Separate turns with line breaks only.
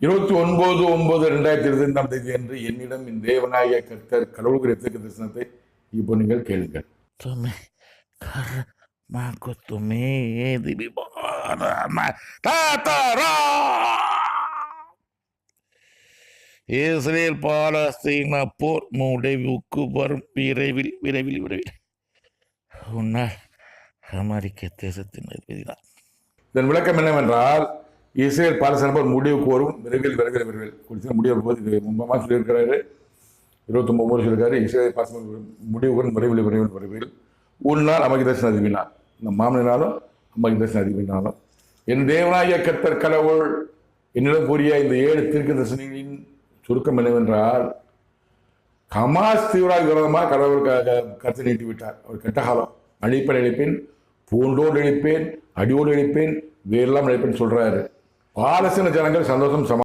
இருபத்தி ஒன்பது ஒன்பது ரெண்டாயிரத்தி இருபத்தி ரெண்டாம் தேதி அன்று என்னிடம் இந்த தேவநாயக கர்த்தர் கடவுள் குறித்த தரிசனத்தை இப்போ நீங்கள் கேளுங்கள்.
இஸ்ரேல் பாலஸ்தீன போர் முடிவுக்கு வரும். விரைவில் விரைவில் விரைவில். உன்னால் அமெரிக்க தேசத்தின்
இதன் விளக்கம் என்னவென்றால் இஸ்ரேல் பாலஸ்தீன போர் முடிவுக்கு வரும் விரைவில் விரைவில் விரைவில். குறித்து முடிவு போது இது முன்பமாக சொல்லியிருக்கிறாரு. இருபத்தொம்பது சொல்லியிருக்காரு. இஸ்ரேல் பாலஸ்தீன முடிவுக்கு வரும் விரைவில் விரைவில் விரைவில். உன்னால் அமைக்க தரிசனம் அதிவினார் இந்த மாமனாலும் அமகி தரிசனம் அதிவினாலும் என் தேவனாய கத்தர் கடவுள் என்னிடம் கூறிய இந்த ஏழு தீர்க்க தரிசனங்களின் சுருக்கம் என்னவென்றால் ஹமாஸ் தீவிரவாத விரோதமாக கடவுள் க- நீட்டி விட்டார் அவர் கெட்ட காலம். அழிப்பேன் அழிப்பேன் பூண்டோடு அழிப்பேன் அடியோடு அழிப்பேன் வேறெல்லாம் அழிப்பேன் சொல்கிறாரு பாலஸ்தீன ஜனங்கள் சந்தோஷம் சமா